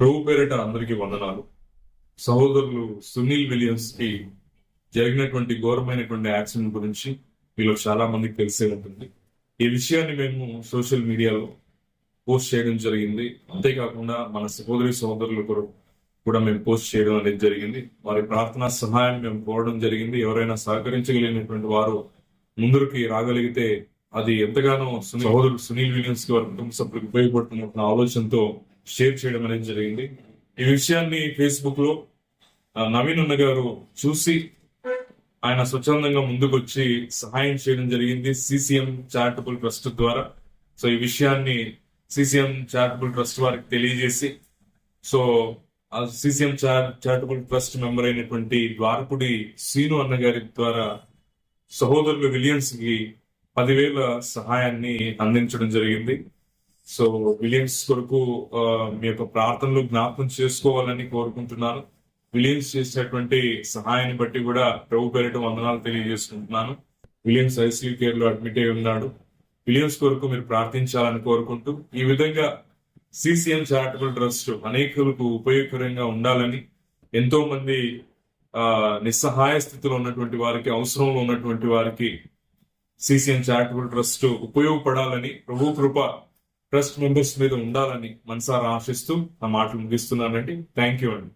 ప్రభు పేరిట అందరికీ వందనాలు. సహోదరులు సునీల్ విలియమ్స్కి జరిగినటువంటి ఘోరమైనటువంటి యాక్సిడెంట్ గురించి మీలో చాలా మందికి తెలిసే ఉంటుంది. ఈ విషయాన్ని మేము సోషల్ మీడియాలో పోస్ట్ చేయడం జరిగింది. అంతేకాకుండా మన సహోదరి సహోదరులు కూడా మేము పోస్ట్ చేయడం అనేది జరిగింది. వారి ప్రార్థనా సహాయం మేము కోరడం జరిగింది. ఎవరైనా సహకరించగలిగినటువంటి వారు ముందరికి రాగలిగితే అది ఎంతగానో సునీల్- సహోదరుడు సునీల్ విలియమ్స్కి వారి కుటుంబ సభ్యులకు ఉపయోగపడుతున్న ఆలోచనతో షేర్ చేయడం అనేది జరిగింది. ఈ విషయాన్ని ఫేస్బుక్లో నవీన్ ఉన్న గారు చూసి ఆయన స్వచ్ఛందంగా ముందుకొచ్చి సహాయం చేయడం జరిగింది సిసిఎం చారిటబుల్ ట్రస్ట్ ద్వారా. సో ఈ విషయాన్ని సిసిఎం చారిటబుల్ ట్రస్ట్ వారికి తెలియజేసి సో ఆ సిసిఎం చారిటబుల్ ట్రస్ట్ మెంబర్ అయినటువంటి ద్వారపుడి సీను అన్న గారి ద్వారా సహోదరులు విలియమ్స్కి పదివేల సహాయాన్ని అందించడం జరిగింది. సో విలియమ్స్ కొరకు మీ యొక్క ప్రార్థనలు జ్ఞాపకం చేసుకోవాలని కోరుకుంటున్నాను. విలియమ్స్ చేసినటువంటి సహాయాన్ని బట్టి కూడా ప్రభు పేరిట వందనాలు తెలియజేసుకుంటున్నాను. విలియమ్స్ ఐసీయూ కేర్లో అడ్మిట్ అయి ఉన్నాడు. విలియమ్స్ కొరకు మీరు ప్రార్థించాలని కోరుకుంటూ ఈ విధంగా సిసిఎం చారిటబుల్ ట్రస్ట్ అనేకులకు ఉపయోగకరంగా ఉండాలని ఎంతో మంది ఆ, నిస్సహాయ స్థితిలో ఉన్నటువంటి వారికి అవసరంలో ఉన్నటువంటి వారికి సిసిఎం చారిటబుల్ ట్రస్ట్ ఉపయోగపడాలని ప్రభు కృప ట్రస్ట్ మెంబర్స్ మీద ఉండాలని మనసారా ఆశిస్తూ ఆ మాటలు ముగిస్తున్నానండి. థ్యాంక్ యూ అండి.